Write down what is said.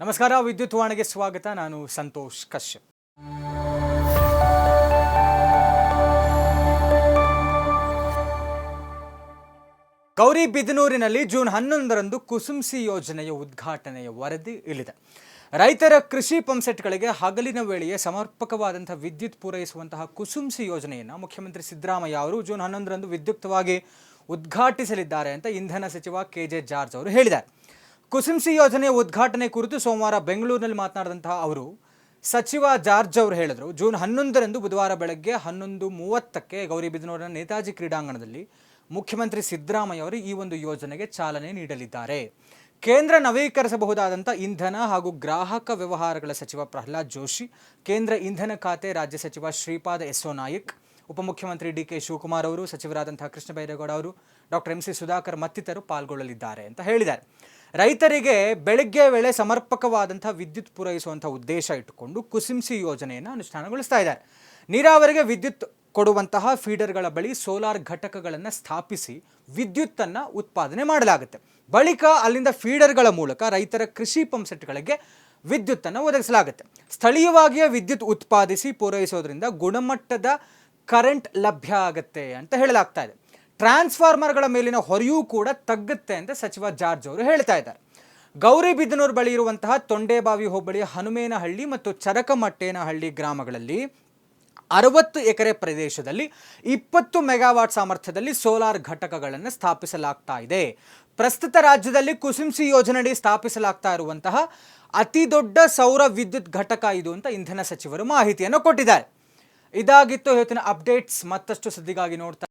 ನಮಸ್ಕಾರ, ವಿದ್ಯುತ್ ವಾಣಿಗೆ ಸ್ವಾಗತ. ನಾನು ಸಂತೋಷ್ ಕಶ್ಯಪ್. ಗೌರಿಬಿದನೂರಿನಲ್ಲಿ ಜೂನ್ ಹನ್ನೊಂದರಂದು ಕುಸುಂಸಿ ಯೋಜನೆಯ ಉದ್ಘಾಟನೆಯ ವರದಿ ಇಳಿದೆ ರೈತರ ಕೃಷಿ ಪಂಪ್ಸೆಟ್ಗಳಿಗೆ ಹಗಲಿನ ವೇಳೆಯೇ ಸಮರ್ಪಕವಾದಂಥ ವಿದ್ಯುತ್ ಪೂರೈಸುವಂತಹ ಕುಸುಂಸಿ ಯೋಜನೆಯನ್ನು ಮುಖ್ಯಮಂತ್ರಿ ಸಿದ್ದರಾಮಯ್ಯ ಅವರು ಜೂನ್ ಹನ್ನೊಂದರಂದು ವಿದ್ಯುಕ್ತವಾಗಿ ಉದ್ಘಾಟಿಸಲಿದ್ದಾರೆ ಅಂತ ಇಂಧನ ಸಚಿವ ಕೆ ಜೆ ಜಾರ್ಜ್ ಅವರು ಹೇಳಿದ್ದಾರೆ. ಕುಸುಂಸಿ ಯೋಜನೆ ಉದ್ಘಾಟನೆ ಕುರಿತು ಸೋಮವಾರ ಬೆಂಗಳೂರಿನಲ್ಲಿ ಮಾತನಾಡಿದಂತಹ ಅವರು, ಸಚಿವ ಜಾರ್ಜ್ ಅವರು ಹೇಳಿದರು, ಜೂನ್ ಹನ್ನೊಂದರಂದು ಬುಧವಾರ ಬೆಳಗ್ಗೆ ಹನ್ನೊಂದು ಮೂವತ್ತಕ್ಕೆ ಗೌರಿಬಿದನೂರಿನ ನೇತಾಜಿ ಕ್ರೀಡಾಂಗಣದಲ್ಲಿ ಮುಖ್ಯಮಂತ್ರಿ ಸಿದ್ದರಾಮಯ್ಯ ಅವರು ಈ ಒಂದು ಯೋಜನೆಗೆ ಚಾಲನೆ ನೀಡಲಿದ್ದಾರೆ. ಕೇಂದ್ರ ನವೀಕರಿಸಬಹುದಾದಂಥ ಇಂಧನ ಹಾಗೂ ಗ್ರಾಹಕ ವ್ಯವಹಾರಗಳ ಸಚಿವ ಪ್ರಹ್ಲಾದ್ ಜೋಶಿ, ಕೇಂದ್ರ ಇಂಧನ ಖಾತೆ ರಾಜ್ಯ ಸಚಿವ ಶ್ರೀಪಾದ ಎಸ್ಒ ನಾಯಕ್, ಉಪಮುಖ್ಯಮಂತ್ರಿ ಡಿ ಕೆ ಶಿವಕುಮಾರ್ ಅವರು ಸಚಿವರಾದಂತಹ ಕೃಷ್ಣ ಬೈರೇಗೌಡ ಅವರು, ಡಾಕ್ಟರ್ ಎಂ ಸಿ ಸುಧಾಕರ್ ಮತ್ತಿತರರು ಪಾಲ್ಗೊಳ್ಳಲಿದ್ದಾರೆ ಅಂತ ಹೇಳಿದ್ದಾರೆ. ರೈತರಿಗೆ ಬೆಳಗ್ಗೆ ವೇಳೆ ಸಮರ್ಪಕವಾದಂಥ ವಿದ್ಯುತ್ ಪೂರೈಸುವಂಥ ಉದ್ದೇಶ ಇಟ್ಟುಕೊಂಡು ಕುಸಿಂಸಿ ಯೋಜನೆಯನ್ನು ಅನುಷ್ಠಾನಗೊಳಿಸ್ತಾ ಇದ್ದಾರೆ. ನೀರಾವರಿಗೆ ವಿದ್ಯುತ್ ಕೊಡುವಂತಹ ಫೀಡರ್ಗಳ ಬಳಿ ಸೋಲಾರ್ ಘಟಕಗಳನ್ನು ಸ್ಥಾಪಿಸಿ ವಿದ್ಯುತ್ತನ್ನು ಉತ್ಪಾದನೆ ಮಾಡಲಾಗುತ್ತೆ. ಬಳಿಕ ಅಲ್ಲಿಂದ ಫೀಡರ್ಗಳ ಮೂಲಕ ರೈತರ ಕೃಷಿ ಪಂಪ್ಸೆಟ್ಗಳಿಗೆ ವಿದ್ಯುತ್ತನ್ನು ಒದಗಿಸಲಾಗುತ್ತೆ. ಸ್ಥಳೀಯವಾಗಿಯೇ ವಿದ್ಯುತ್ ಉತ್ಪಾದಿಸಿ ಪೂರೈಸೋದ್ರಿಂದ ಗುಣಮಟ್ಟದ ಕರೆಂಟ್ ಲಭ್ಯ ಆಗುತ್ತೆ ಅಂತ ಹೇಳಲಾಗ್ತಾ ಇದೆ. ಟ್ರಾನ್ಸ್ಫಾರ್ಮರ್ಗಳ ಮೇಲಿನ ಹೊರೆಯೂ ಕೂಡ ತಗ್ಗುತ್ತೆ ಅಂತ ಸಚಿವ ಜಾರ್ಜ್ ಅವರು ಹೇಳ್ತಾ ಇದ್ದಾರೆ. ಗೌರಿಬಿದನೂರು ಬಳಿ ಇರುವಂತಹ ತೊಂಡೇಬಾವಿ ಹೋಬಳಿಯ ಹನುಮೇನಹಳ್ಳಿ ಮತ್ತು ಚರಕಮಟ್ಟೇನಹಳ್ಳಿ ಗ್ರಾಮಗಳಲ್ಲಿ ಅರವತ್ತು ಎಕರೆ ಪ್ರದೇಶದಲ್ಲಿ ಇಪ್ಪತ್ತು ಮೆಗಾವಾಟ್ ಸಾಮರ್ಥ್ಯದಲ್ಲಿ ಸೋಲಾರ್ ಘಟಕಗಳನ್ನು ಸ್ಥಾಪಿಸಲಾಗ್ತಾ ಇದೆ. ಪ್ರಸ್ತುತ ರಾಜ್ಯದಲ್ಲಿ ಕುಸುಂಸಿ ಯೋಜನೆಯಡಿ ಸ್ಥಾಪಿಸಲಾಗ್ತಾ ಇರುವಂತಹ ಅತಿ ದೊಡ್ಡ ಸೌರ ವಿದ್ಯುತ್ ಘಟಕ ಇದು ಅಂತ ಇಂಧನ ಸಚಿವರು ಮಾಹಿತಿಯನ್ನು ಕೊಟ್ಟಿದ್ದಾರೆ. ಇದಾಗಿತ್ತು ಇವತ್ತಿನ ಅಪ್ಡೇಟ್ಸ್ ಮತ್ತಷ್ಟು ಸುದ್ದಿಗಾಗಿ ನೋಡ್ತಾ